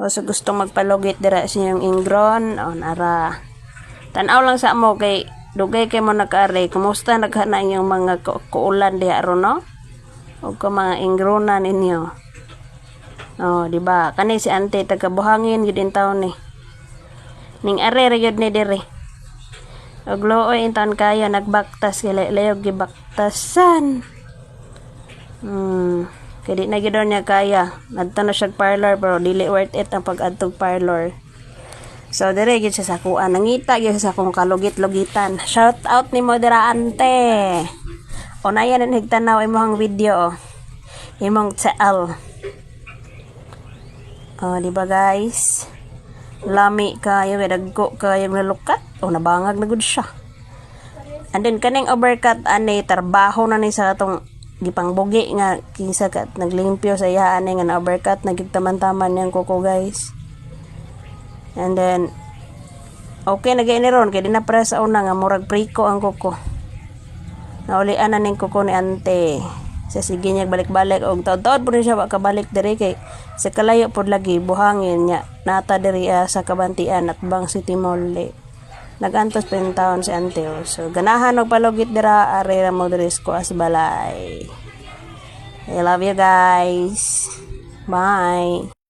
O so gusto magpalugit dira sa yung ingron, o nara. Tanaw lang sa mo kay dugay kay mo nag-ari. Kumusta naghana yung mga ku- kuulan diha ron no? O ka mga ingrona ninyo. Oh, di ba? Kani si ante taga buhangin gid in taon ni. Ning are ra ni dire. Og looy in taon kaya nagbaktas kay layog gibaktasan. Hmm. Kaya di na gyud niya kaya. Nadto na siya parlor pero dili worth it ang pag-adtog parlor. So dire gyud siya sa kuan nangita gyud sa akong kalugit-lugitan. Shout out ni mo dira ante. O na higtanaw imong video. oh. Imong tsaal. Oh, di ba guys? Lami kayo, kay dagko kayo nalukat. O, nabangag na gud siya. And then, kaning overcut, ani, trabaho na ni sa atong gipang bugi nga, kinsa kat, naglimpyo sa iya, ani, nga na-overcut, nagigtaman-taman yung kuko, guys. And then, okay, nagay ni ron, kaya di na para sa una nga, murag priko ang kuko. Naulian na ning kuko ni ante. Sa sige niya balik-balik og po rin siya kabalik diri kay sa kalayo pod lagi buhangin niya nata diri ah, sa kabantian at bang City Mall. Nagantos pa si ante. oh. So ganahan og palugit dira are ra mo ko as balay. I love you guys. Bye.